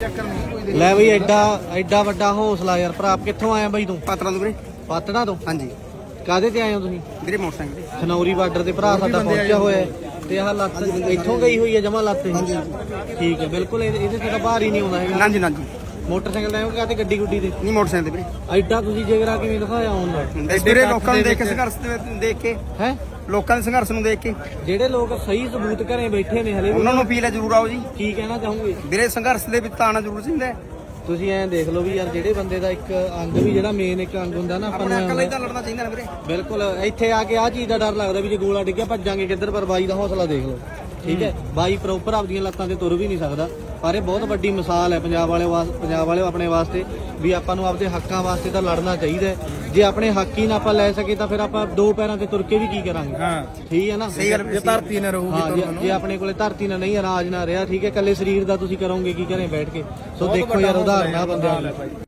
ਲੈ ਬਈ ਐਡਾ ਐਡਾ ਵੱਡਾ ਹੌਸਲਾ ਯਾਰ ਭਰਾ ਕਿੱਥੋਂ ਆਇਆ ਬਈ ਤੂੰ? ਪਾਤਰਾਂ ਤੋਂ ਵੀਰੇ। ਪਤਨਾ ਤੋਂ? ਹਾਂਜੀ। ਕਾਦੇ ਤੇ ਆਏ ਹੋ ਤੁਸੀਂ? ਵੀਰੇ ਮੋਟਰਸਾਈਕਲ ਤੇ। ਖਨੌਰੀ ਬਾਰਡਰ ਤੇ ਭਰਾ ਸਾਡਾ ਪਹੁੰਚਿਆ ਹੋਇਆ ਹੈ। ਤੇ ਆਹ ਲੱਤ ਇੱਥੋਂ ਗਈ ਹੋਈ ਹੈ ਜਮਾ ਲੱਤ ਇਹ ਠੀਕ ਹੈ ਬਿਲਕੁਲ ਇਹਦੇ ਇਹਦੇ ਤੇ ਤਾਂ ਬਾਹਰ ਹੀ ਨਹੀਂ ਆਉਂਦਾ ਹੈਗਾ। ਨਾ ਜੀ ਨਾ ਜੀ ਮੋਟਰਸਾਈਕਲ ਤੇ ਕਾਤੇ ਗੱਡੀ ਗੁੱਡੀ ਤੇ? ਨਹੀਂ ਮੋਟਰਸਾਈਕਲ ਤੇ ਵੀਰੇ। ਐਡਾ ਤੁਸੀਂ ਜਿਗਰਾ ਕਿਵੇਂ ਦਿਖਾਇਆ ਆਉਂਦਾ ਵੀਰੇ ਲੋਕਾਂ ਨੂੰ ਦੇਖ ਕੇ ਸੰਘਰਸ਼ ਦੇਖ ਕੇ। ਹੈ? ਲੋਕਾਂ ਦੇ ਸੰਘਰਸ਼ ਨੂੰ ਦੇਖ ਕੇ। ਜਿਹੜੇ ਲੋਕ ਸਹੀ ਸਬੂਤ ਘਰੇ ਬੈਠੇ ਨੇ ਹਲੇ ਵੀ ਉਹਨਾਂ ਨੂੰ ਅਪੀਲ ਹੈ ਜ਼ਰੂਰ ਆਓ ਜੀ। ਕੀ ਕਹਿਣਾ ਚਾਹੋਗੇ? ਵੀਰੇ ਸੰਘਰਸ਼ ਦੇ ਵਿੱਚ ਤਾਂ ਆਉਣਾ ਜ਼ਰੂਰ ਚਾਹੀਦਾ ਹੈ ਤੁਸੀਂ ਐਂ ਦੇਖ ਲਓ ਵੀ ਯਾਰ ਜਿਹੜੇ ਬੰਦੇ ਦਾ ਇੱਕ ਅੰਗ ਵੀ ਜਿਹੜਾ ਮੇਨ ਇੱਕ ਅੰਗ ਹੁੰਦਾ ਨਾ ਆਪਾਂ ਆਪਣੇ ਲਈ ਨੂੰ ਤਾਂ ਲੜਨਾ ਚਾਹੀਦਾ ਨਾ ਵੀਰੇ। ਬਿਲਕੁਲ ਇੱਥੇ ਆ ਕੇ ਆ ਚੀਜ਼ ਦਾ ਡਰ ਲੱਗਦਾ ਵੀ ਜੇ ਗੋਲਾ ਡਿੱਗਿਆ ਭੱਜਾਂਗੇ ਕਿੱਧਰ ਪਰ ਬਾਈ ਦਾ ਹੌਸਲਾ ਦੇਖ ਲਓ। ਠੀਕ ਹੈ? ਬਾਈ ਪ੍ਰੋਪਰ ਆਪਦੀਆਂ ਲੱਤਾਂ ਤੇ ਤੁਰ ਵੀ ਨਹੀਂ ਸਕਦਾ। ਪਰ ਇਹ ਬਹੁਤ ਵੱਡੀ ਮਿਸਾਲ ਹੈ ਪੰਜਾਬ ਵਾਲੇ ਪੰਜਾਬ ਵਾਲੇ ਆਪਣੇ ਵਾਸਤੇ ਵੀ ਆਪਾਂ ਨੂੰ ਆਪਦੇ ਹੱਕਾਂ ਵਾਸਤੇ ਤਾਂ ਲੜਨਾ ਚਾਹੀਦਾ। ਜੇ ਆਪਣੇ ਹੱਕ ਹੀ ਨਾ ਆਪਾਂ ਲੈ ਸਕੇ ਤਾਂ ਫਿਰ ਆਪਾਂ ਦੋ ਪੈਰਾਂ ਤੇ ਤੁਰ ਕੇ ਵੀ ਕੀ ਕਰਾਂਗੇ? ਹਾਂ। ਠੀਕ ਹੈ ਨਾ? ਸਹੀ ਗੱਲ ਵੀਰੇ, ਧਰਤੀ ਨਾ ਰਹੂਗੀ ਹਾਂ ਜੇ- ਜੇ ਆਪਣੇ ਕੋਲੇ ਧਰਤੀ ਨਾਲ ਨਹੀਂ ਅਨਾਜ ਨਾ ਰਿਹਾ ਠੀਕ ਹੈ? ਕੱਲੇ ਸਰੀਰ ਦਾ ਤੁਸੀਂ ਕਰੋਗੇ ਕੀ ਘਰੇ ਬੈਠ ਕੇ? ਸੋ ਦੇਖੋ ਯਾਰ ਉਦਾਹਰਨ ਆ ਬੰਦਿਆਂ ਦੀ।